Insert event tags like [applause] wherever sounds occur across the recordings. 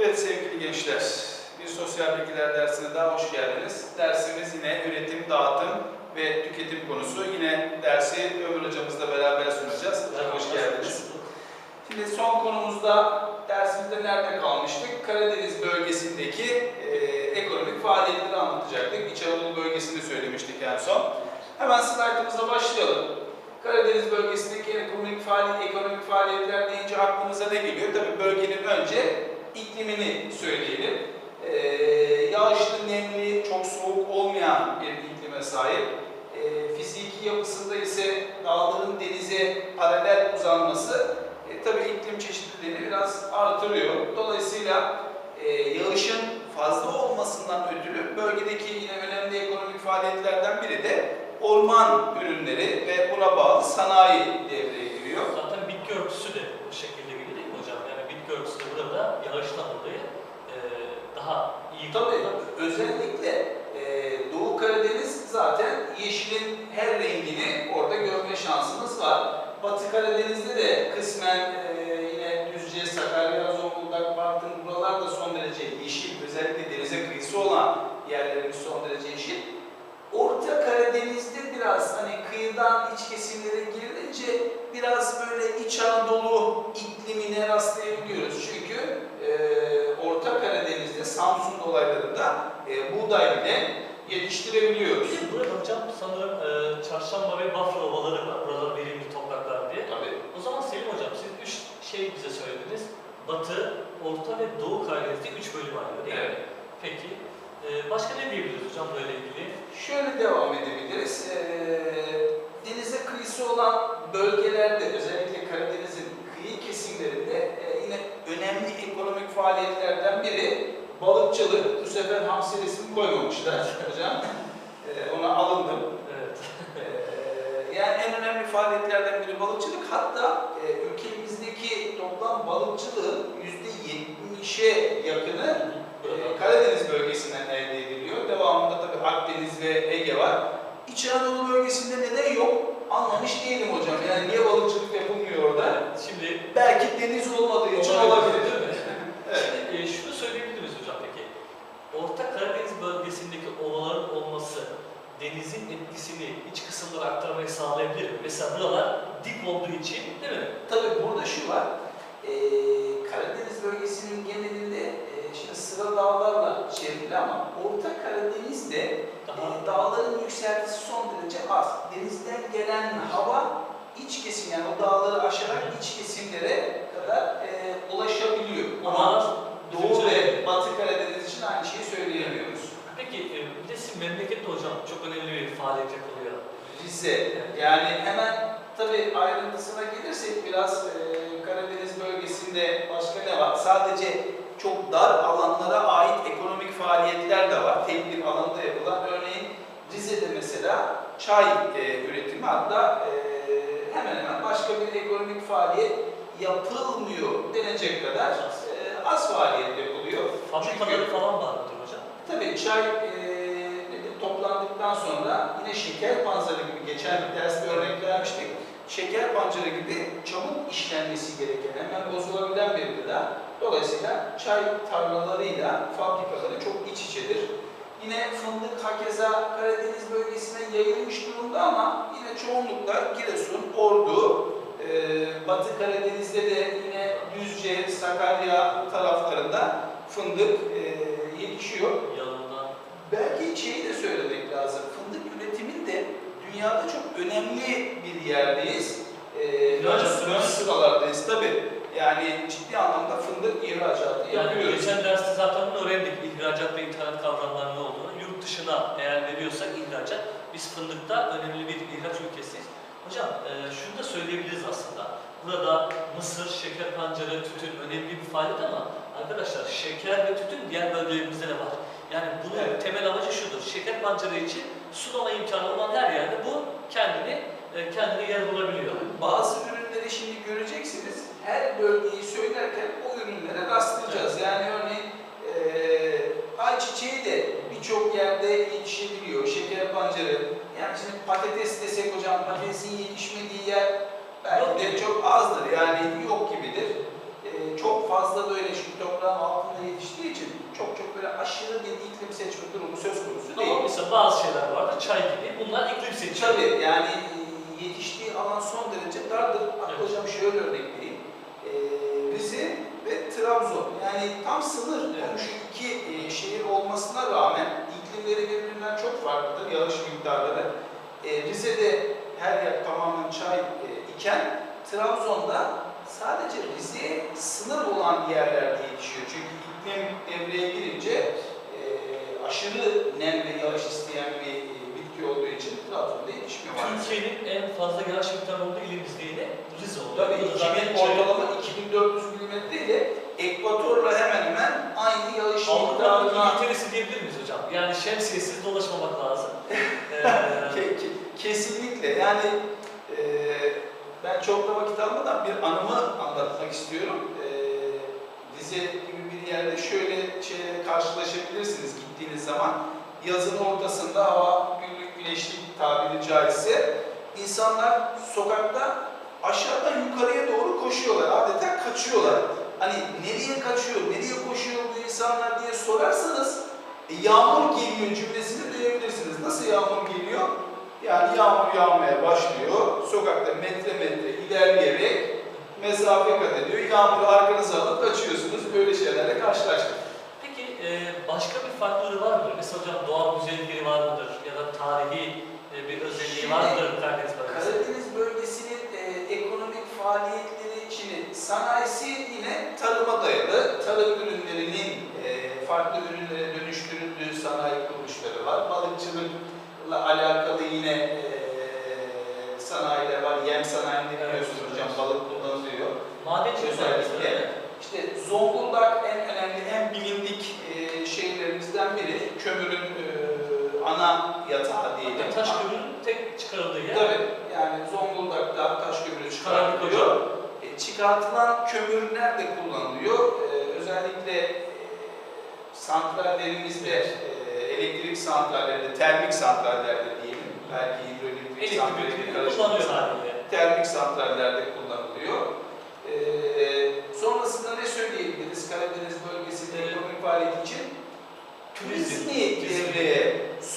Evet sevgili gençler, bir sosyal bilgiler dersine daha hoş geldiniz. Dersimiz yine üretim, dağıtım ve tüketim konusu. Yine dersi Ömür hocamızla beraber sunacağız. Hocam hoş geldiniz. Şimdi son konumuzda dersimizde nerede kalmıştık? Karadeniz bölgesindeki e, ekonomik faaliyetleri anlatacaktık. İç Anadolu bölgesini söylemiştik en son. Hemen slaytımıza başlayalım. Karadeniz bölgesindeki ekonomik faaliyet, ekonomik faaliyetler deyince aklımıza ne geliyor? Tabii bölgenin önce iklimini söyleyelim. Ee, yağışlı, nemli, çok soğuk olmayan bir iklime sahip. Ee, fiziki yapısında ise dağların denize paralel uzanması e, tabii iklim çeşitliliğini biraz artırıyor. Dolayısıyla e, yağışın fazla olmasından ötürü bölgedeki yine önemli ekonomik faaliyetlerden biri de orman ürünleri ve buna bağlı sanayi devreye giriyor. Zaten bitki örtüsü de bu şekilde geliyor değil mi hocam? Yani bitki örtüsü de burada yağıştan dolayı e, daha iyi Tabii özellikle e, Doğu Karadeniz zaten yeşilin her rengini orada görme şansımız var. Batı Karadeniz'de de kısmen e, yine Düzce, Sakarya, Zonguldak, Bartın buralar da son derece yeşil. Özellikle denize kıyısı olan yerlerimiz son derece yeşil. Orta Karadeniz'de biraz hani kıyıdan iç kesimlere girilince biraz böyle İç Anadolu iklimine rastlayabiliyoruz. Çünkü e, Orta Karadeniz'de Samsun dolaylarında e, buğday bile yetiştirebiliyoruz. De burada hocam sanırım e, çarşamba ve bafra ovaları var. Buralar verimli topraklar diye. Tabii. O zaman Selim hocam siz üç şey bize söylediniz. Batı, Orta ve Doğu Karadeniz'de üç bölüm ayrılıyor değil mi? Evet. Peki. e, başka ne diyebiliriz hocam böyle ilgili? Şöyle devam edebiliriz. E, denize kıyısı olan bölgelerde özellikle Karadeniz'in kıyı kesimlerinde e, önemli ekonomik faaliyetlerden biri balıkçılık. Bu sefer hamsi resmi koymamışlar [laughs] hocam. E, ona alındım. Evet. Ee, yani en önemli faaliyetlerden biri balıkçılık. Hatta e, ülkemizdeki toplam balıkçılığın %70'e yakını e, Karadeniz bölgesinden elde ediliyor. Devamında tabii Akdeniz ve Ege var. İç Anadolu bölgesinde neden yok? Anlamış değilim hocam. Yani niye balıkçılık yapılmıyor orada? Şimdi Belki deniz olmadığı için olabilir. değil mi? [laughs] Evet. Şimdi, e, şunu söyleyebilir miyiz hocam peki? Orta Karadeniz bölgesindeki ovaların olması denizin etkisini iç kısımlara aktarmayı sağlayabilir? Mesela buralar dik olduğu için değil mi? Tabii burada şu var. Ee, Karadeniz bölgesinin genelinde e, şimdi sıra dağlarla çevrili ama Orta Karadeniz'de e, dağların yükseltisi son derece az. Denizden gelen hava iç kesim yani o dağları aşarak iç kesimlere kadar e, ulaşabiliyor. Ama Doğu ve Batı Karadeniz için aynı şeyi söyleyemiyoruz. Peki e, bir de sizin memlekette hocam çok önemli bir faaliyet yapılıyor. Rize. Yani hemen tabii ayrıntısına gelirsek biraz e, Karadeniz bölgesinde başka ne var? Sadece çok dar alanlara ait ekonomik faaliyetler de var. Tek bir alanda yapılan. Örneğin Rize'de mesela çay e, üretimi hatta e, hemen hemen başka bir ekonomik faaliyet yapılmıyor denecek kadar e, az faaliyet yapılıyor. Fabrikaları falan var mıdır hocam? Tabii çay e, toplandıktan sonra yine şeker pancarı gibi geçen bir derste örnek vermiştik. Şeker pancarı gibi çabuk işlenmesi gereken, hemen bozulabilen bir gıda. Dolayısıyla çay tarlalarıyla fabrikaları çok iç içedir. Yine fındık hakeza Karadeniz bölgesine yayılmış durumda ama yine çoğunlukla Giresun, Ordu, e, Batı Karadeniz'de de yine Düzce, Sakarya taraflarında fındık e, yetişiyor. Yanında Belki şeyi de söylemek lazım. Fındık üretiminde dünyada çok önemli bir yerdeyiz. Ee, ön, sıralardayız tabii. Yani ciddi anlamda fındık ihracatı yani yapıyoruz. geçen derste zaten bunu öğrendik. İhracat ve ithalat. Yurt dışına eğer veriyorsak ihracat, biz fındıkta önemli bir ihraç ülkesiyiz. Hocam e, şunu da söyleyebiliriz aslında. Burada mısır, şeker pancarı, tütün önemli bir faaliyet ama arkadaşlar şeker ve tütün diğer bölgelerimizde de var. Yani bunun Evet. temel amacı şudur. Şeker pancarı için sulama imkanı olan her yerde bu kendini e, kendine yer bulabiliyor. Bazı ürünleri şimdi göreceksiniz. Her bölgeyi söylerken o ürünlere rastlayacağız. Yani örneğin eee ayçiçeği de birçok yerde yetişebiliyor. Şeker pancarı. Yani şimdi patates desek hocam patatesin yetişmediği yer belki de çok azdır. Yani yok gibidir. Eee, çok fazla böyle şu toprağın altında iklim seçme durumu söz konusu Ama değil. mesela bazı şeyler vardı, çay gibi. Bunlar iklim seçiyor. Tabii yani e, yetiştiği alan son derece dardır. Hatta Evet. hocam şöyle örnek vereyim. Ee, Rize ve Trabzon yani tam sınır komşu iki e, şehir olmasına rağmen iklimleri birbirinden çok farklıdır yağış miktarları. Ee, Rize'de her yer tamamen çay e, iken Trabzon'da sadece Rize'ye sınır olan yerlerde yetişiyor. Çünkü iklim devreye girince e, aşırı nem ve yağış isteyen bir e, bitki olduğu için Trabzon'da yetişmiyor. Türkiye'nin en fazla yağış miktarı olduğu ilimizde yine Rize oluyor. Tabii Burada zaten 2000 çay- ortalama 2400 ile ekvatorla hemen hemen aynı yağış Avrupa'nın İngiltere'si diyebilir miyiz hocam? Yani şemsiyesiz dolaşmamak lazım. [laughs] Ee, Ke- ke- kesinlikle yani e, ben çok da vakit almadan bir anımı anlatmak istiyorum. E, Rize gibi bir yerde şöyle şeyle karşılaşabilirsiniz gittiğiniz zaman. Yazın ortasında hava güllük güneşli tabiri caizse insanlar sokakta aşağıdan yukarıya doğru koşuyorlar. Adeta kaçıyorlar. Hani nereye kaçıyor, nereye koşuyor bu insanlar diye sorarsanız e, yağmur geliyor cümlesini duyabilirsiniz. Nasıl yağmur geliyor? Yani yağmur yağmaya başlıyor. Sokakta metre metre ilerleyerek mesafe kat ediyor. Yağmuru arkanıza alıp kaçıyorsunuz. Böyle şeylerle karşılaştık. Peki e, başka bir farklılığı var mıdır? Mesela hocam doğal güzelliği var mıdır? Ya da tarihi e, bir özelliği var mıdır Karadeniz bölgesinde? Faaliyetleri Çin'in sanayisi yine tarıma dayalı. Tarım ürünlerinin e, farklı ürünlere dönüştürüldüğü sanayi kuruluşları var. Balıkçılıkla alakalı yine e, sanayiler var. Yem sanayinde Evet. biliyorsunuz hocam balık kullanılıyor. Madencilik özellikle. İşte Zonguldak en önemli, en bilindik e, şehirlerimizden biri. Kömürün e, ana yatağı diyelim. Hatta taş kömürün tek çıkarıldığı yer. Tabii yani Zonguldak'ta taş kömürü çıkartılıyor. E, çıkartılan kömür nerede kullanılıyor? E, özellikle e, santrallerimizde, e, elektrik santrallerinde, termik santrallerde diyelim. Belki hidroelektrik Elektrik santralleri üretiminde karıştırmışlar. kullanıyor haliyle. termik santrallerde kullanılıyor. Ee, sonrasında ne söyleyebiliriz Karadeniz bölgesinde Evet. ekonomik faaliyet için? Turizm. Turizmi devreye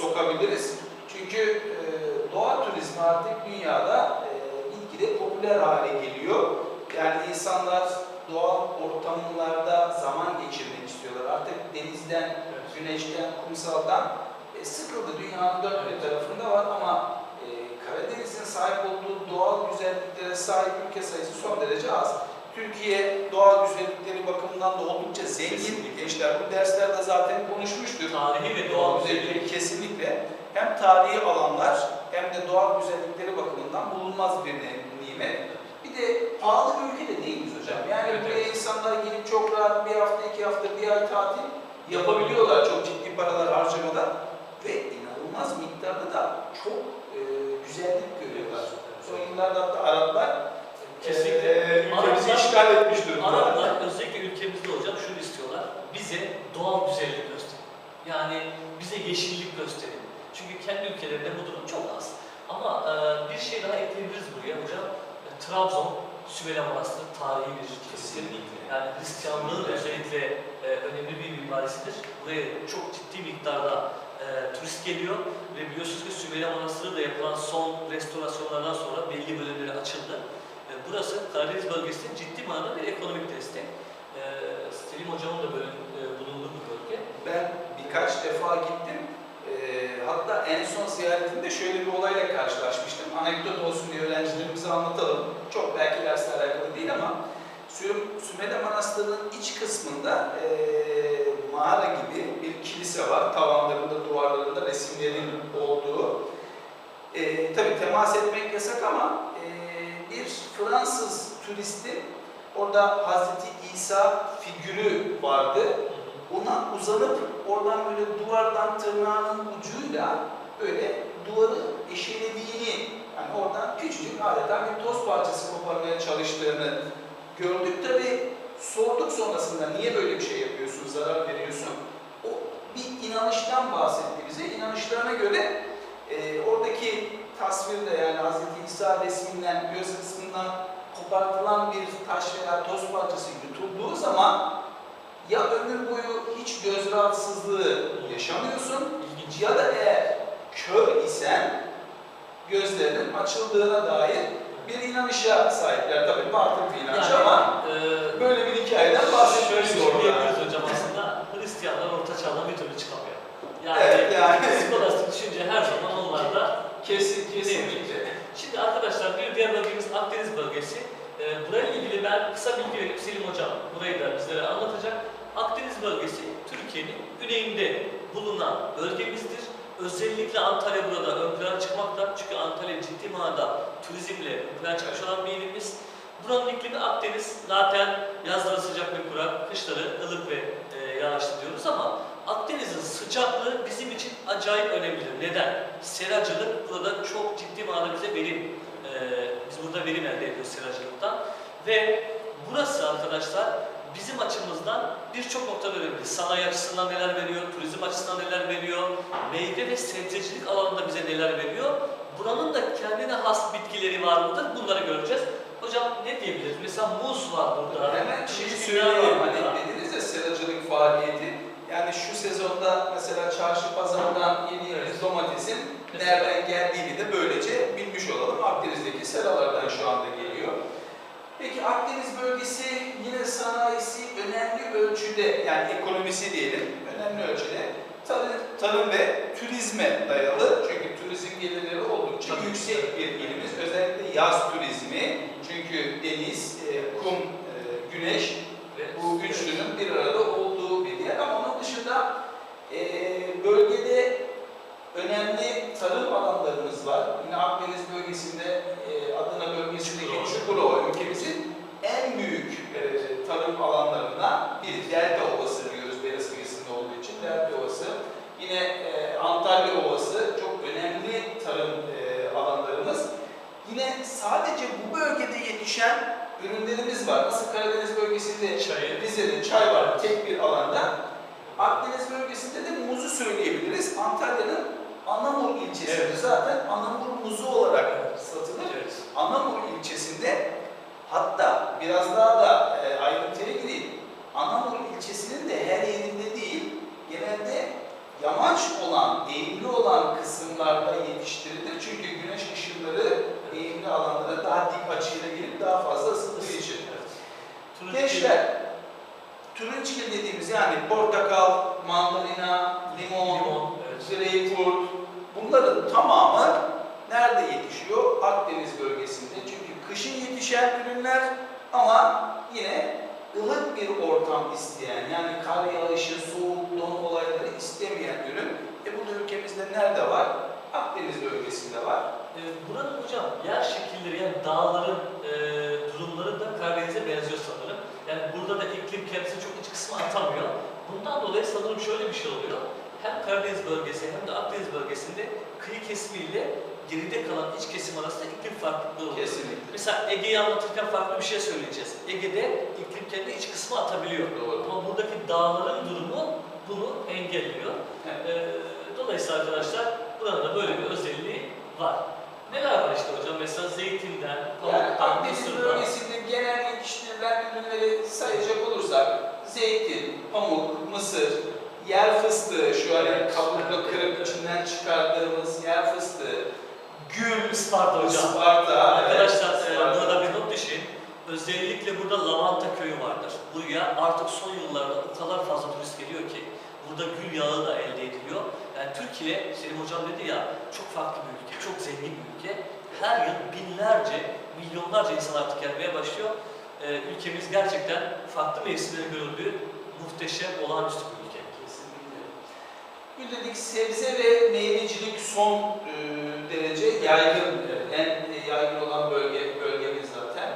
sokabiliriz. Çünkü e, doğa turizmi artık dünyada e, gitgide popüler hale geliyor. Yani insanlar doğal ortamlarda zaman geçirmek istiyorlar. Artık denizden, Evet. güneşten, kumsaldan e, sıkıldı. Dünyanın dört bir tarafında var ama e, Karadeniz'in sahip olduğu doğal güzelliklere sahip ülke sayısı son derece az. Türkiye doğal güzellikleri bakımından da oldukça zengin. Kesinlikle. Gençler bu derslerde zaten konuşmuştuk. Tarihi ve Doğal güzellikleri güzellik. kesinlikle hem tarihi alanlar hem de doğal güzellikleri bakımından bulunmaz bir nimet. Bir de pahalı bir ülke de değiliz hocam. Yani Evet, buraya evet. insanlar gelip çok rahat bir hafta, iki hafta, bir ay tatil yapabiliyorlar çok ciddi paralar harcamadan ve inanılmaz miktarda da çok e, güzellik görüyorlar. Son yıllarda hatta Araplar Kesinlikle. e, ülkemizi Araplar- işgal etmiş durumda. Araplar özellikle ülkemizde hocam şunu istiyorlar. Bize doğal güzellik gösterin. Yani bize yeşillik gösterin. Çünkü kendi ülkelerinde bu durum çok az. Ama e, bir şey daha ekleyebiliriz buraya hocam. E, Trabzon, Sümele Manastırı tarihi bir kesim. Kesinlikle. Yani Hristiyanlığın özellikle e, önemli bir mimarisidir. Buraya çok ciddi miktarda e, turist geliyor ve biliyorsunuz ki Sümele Manastırı da yapılan son restorasyonlardan sonra belli bölümleri açıldı. E, burası Karadeniz bölgesinin ciddi manada bir ekonomik destek. E, Selim Hocam'ın da böyle e, bulunduğu bir bölge. Ben birkaç defa gittim. Ee, hatta en son ziyaretimde şöyle bir olayla karşılaşmıştım. Anekdot olsun diye öğrencilerimize anlatalım. Çok belki dersle alakalı değil ama Sü- Sümele Manastırı'nın iç kısmında ee, mağara gibi bir kilise var. Tavanlarında, duvarlarında resimlerin olduğu. Ee, tabii temas etmek yasak ama bir Fransız turistin orada Hazreti İsa figürü vardı ona uzanıp oradan böyle duvardan tırnağının ucuyla böyle duvarı eşelediğini yani oradan küçücük adeta bir toz parçası koparmaya çalıştığını gördük. Tabi sorduk sonrasında niye böyle bir şey yapıyorsun, zarar veriyorsun? O bir inanıştan bahsetti bize. İnanışlarına göre e, oradaki tasvirde yani Hz. İsa resminden, göz kısmından kopartılan bir taş veya toz parçası yutulduğu zaman ya ömür boyu hiç göz rahatsızlığı yaşamıyorsun İlginç. ya da eğer kör isen gözlerinin açıldığına dair bir inanışa sahipler. Tabii batıl bir inanç ama e, böyle bir hikayeden bahsetmek Şöyle zorunda. diyebiliriz hocam aslında Hristiyanlar orta çağdan bir türlü çıkamıyor. Yani, Evet, yani. skolastik düşünce her zaman kesinlikle. Şimdi arkadaşlar bir diğer bölgemiz Akdeniz bölgesi. Ee, burayla ilgili ben kısa bilgi verip Selim hocam burayı da bizlere anlatacak. Akdeniz bölgesi Türkiye'nin güneyinde bulunan bölgemizdir. Özellikle Antalya burada ön plana çıkmakta. Çünkü Antalya ciddi manada turizmle ön plana çıkmış olan bir ilimiz. Buranın iklimi Akdeniz. Zaten yazları sıcak ve kurak, kışları ılık ve e, yağışlı diyoruz ama Akdeniz'in sıcaklığı bizim acayip önemlidir. Neden? Seracılık burada çok ciddi manada bize verim, e, biz burada verim elde ediyoruz seracılıktan. Ve burası arkadaşlar bizim açımızdan birçok noktada önemli. Sanayi açısından neler veriyor, turizm açısından neler veriyor, meyve ve sebzecilik alanında bize neler veriyor. Buranın da kendine has bitkileri var mıdır? Bunları göreceğiz. Hocam ne diyebiliriz? Mesela muz var burada. Hemen şeyi söyleyeyim. Hani dediniz ya seracılık faaliyeti. Yani şu sezonda mesela çarşı pazardan yediğimiz domatesin nereden geldiğini de böylece bilmiş olalım. Akdeniz'deki seralardan şu anda geliyor. Peki Akdeniz bölgesi yine sanayisi önemli ölçüde yani ekonomisi diyelim önemli ölçüde tarım, tarım ve turizme dayalı. Çünkü turizm gelirleri oldukça Tabii. yüksek bir ilimiz. Özellikle yaz turizmi. Çünkü deniz, e, kum, e, güneş Ve bu üçlünün bir arada olduğu bir yer. Ama dışında e, bölgede önemli tarım alanlarımız var. Yine Akdeniz bölgesinde e, Adana bölgesindeki Çukurova. Ülkemizin en büyük e, tarım alanlarından biri. Delta Ovası diyoruz deniz kıyısında olduğu için. Delta Ovası. Yine e, Antalya Ovası çok önemli tarım e, alanlarımız. Yine sadece bu bölgede yetişen ürünlerimiz var. Nasıl Karadeniz bölgesinde. Rize'de çay var tek bir alanda. De muzu söyleyebiliriz. Antalya'nın Anamur ilçesinde Evet. zaten Anamur muzu olarak satılır. Evet. Anamur ilçesinde hatta biraz daha da e, ayrıntıya gireyim. Anamur ilçesinin de her yerinde değil, genelde yamaç olan, eğimli olan kısımlarda yetiştirilir. Çünkü güneş ışınları eğimli alanlara daha dik açıyla gelip daha fazla ısıttığı için. Turuncu Gençler, turunçgil dediğimiz yani portakal, mandalina, limon, limon, evet. greyfurt bunların tamamı nerede yetişiyor? Akdeniz bölgesinde. Çünkü kışın yetişen ürünler ama yine ılık bir ortam isteyen yani kar yağışı, soğuk, don olayları istemeyen ürün. E bu da ülkemizde nerede var? Akdeniz bölgesinde var. Ee, buranın hocam yer şekilleri yani dağların e, durumları da Karadeniz'e benziyor sanırım. Yani burada da iklim kendisi çok iç kısmı atamıyor. Bundan dolayı sanırım şöyle bir şey oluyor. Hem Karadeniz bölgesi hem de Akdeniz bölgesinde kıyı kesimiyle geride kalan iç kesim arasında iklim farklılığı oluyor. Kesinlikle. Mesela Ege'yi anlatırken farklı bir şey söyleyeceğiz. Ege'de iklim kendi iç kısmı atabiliyor. Doğru. Ama buradaki dağların durumu bunu engelliyor. Evet. Ee, dolayısıyla arkadaşlar buranın da böyle bir özelliği var. Neler var işte hocam? Mesela zeytinden, Yani pamuktan, Akdeniz mısırdan. bölgesinde genel yetiştirilen ürünleri sayacak olursak zeytin, pamuk, mısır, yer fıstığı, şu Evet. kabukla kırıp içinden çıkardığımız yer fıstığı, gül, Isparta hocam. Isparta, Arkadaşlar evet, Isparta. burada bir not düşün. Özellikle burada Lavanta köyü vardır. Buraya artık son yıllarda o kadar fazla turist geliyor ki burada gül yağı da elde ediliyor. Yani Türkiye, Selim Hocam dedi ya, çok farklı bir ülke, çok zengin bir ülke. Her yıl binlerce, milyonlarca insan artık gelmeye başlıyor. E, ülkemiz gerçekten farklı mevsimlerin görüldüğü muhteşem, olağanüstü bir ülke. Kesinlikle. Gül dedik sebze ve meyvecilik son e, derece yaygın, e, en yaygın olan bölge bölgemiz zaten.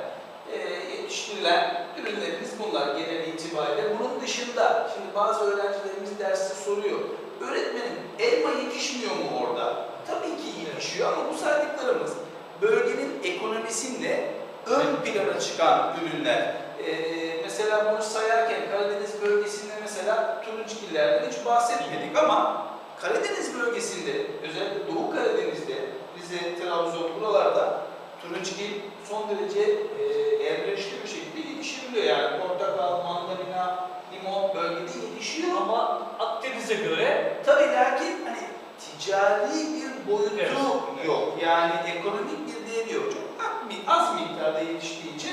E, yetiştirilen ürünlerimiz bunlar genel itibariyle. Bunun dışında, şimdi bazı öğrencilerimiz derste soruyor. Öğretmenim elma yetişmiyor mu orada? Tabii ki yetişiyor ama bu saydıklarımız bölgenin ekonomisinde ön plana çıkan ürünler. Ee, mesela bunu sayarken Karadeniz bölgesinde mesela turunçgillerden hiç bahsetmedik ama Karadeniz bölgesinde özellikle Doğu Karadeniz'de Rize, Trabzon buralarda turunçgil son derece e, elverişli bir şekilde yetiştiriliyor. Yani portakal, mandalina, limon bölge nüfusa göre Tabii lakin hani ticari bir boyutu Evet. yok. Yani ekonomik bir değeri yok. Çok az, bir- az miktarda yetiştiği için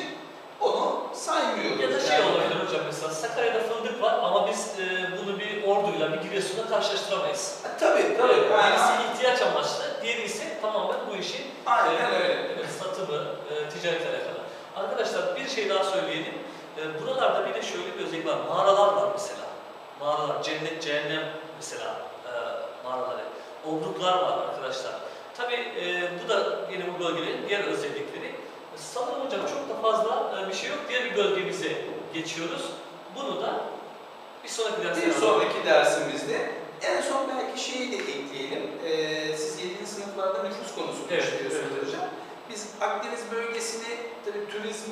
onu saymıyoruz. ya da şey Yani- olabilir hocam mesela Sakarya'da fındık var ama biz e, bunu bir orduyla bir Giresun'la karşılaştıramayız. Ha, Tabii tabii. Evet, Yani- birisi ihtiyaç amaçlı, diğeri ise tamamen bu işin Aynen e, öyle. evet, satımı, e, ticaretle alakalı. Arkadaşlar bir şey daha söyleyelim. E, buralarda bir de şöyle bir özellik var. Mağaralar var mesela. Mağaralar, cennet, cehennem mesela e, mağaraları. Obruklar var arkadaşlar. Tabii e, bu da yine bu bölgenin diğer özellikleri. Sanırım hocam çok da fazla e, bir şey yok. Diğer bir bölgemize geçiyoruz. Bunu da bir sonraki derste Bir sonraki dersimizde en son belki şeyi de ekleyelim. Ee, siz 7. sınıflarda nüfus konusunu Evet, işliyorsunuz evet. hocam. Biz Akdeniz bölgesini tabii turizm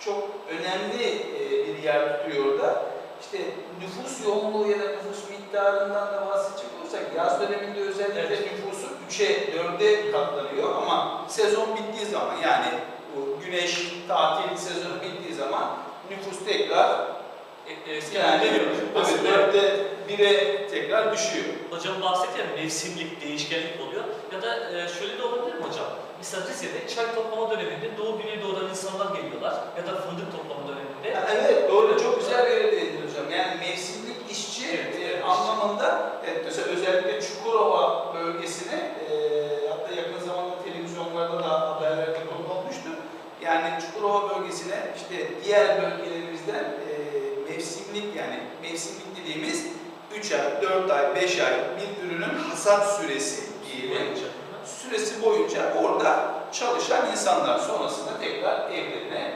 çok önemli e, bir yer tutuyor orada. İşte nüfus yoğunluğu ya da nüfus miktarından da bahsedecek olursak yaz döneminde özellikle Evet. nüfusu 3'e 4'e katlanıyor ama sezon bittiği zaman yani bu güneş tatil sezonu bittiği zaman nüfus tekrar yani halde yok. tabii Aslında- dörtte bire tekrar düşüyor. Hocam bahsetti ya mevsimlik değişkenlik oluyor. Ya da e, şöyle de olabilir mi hocam? Mesela Rize'de çay toplama döneminde Doğu Güneydoğu'dan insanlar geliyorlar. Ya da fındık toplama döneminde. Ya Evet doğru çok güzel bir yere değindin hocam. Yani mevsimlik işçi Evet, e, evet. anlamında evet, mesela özellikle Çukurova bölgesine e, hatta yakın zamanda televizyonlarda da haberlerde konu olmuştu. Yani Çukurova bölgesine işte diğer bölgelerimizden e, mevsimlik yani mevsimlik dediğimiz 3 ay, 4 ay, 5 ay bir ürünün hasat süresi diyelim. Süresi boyunca orada çalışan insanlar sonrasında tekrar evlerine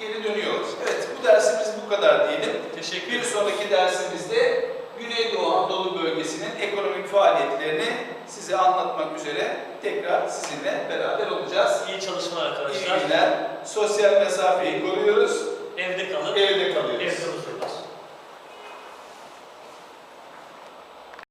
geri dönüyorlar. Evet bu dersimiz bu kadar diyelim. Teşekkür Bir sonraki dersimizde Güneydoğu Anadolu bölgesinin ekonomik faaliyetlerini size anlatmak üzere tekrar sizinle beraber olacağız. İyi çalışmalar İyi arkadaşlar. günler. Sosyal mesafeyi koruyoruz.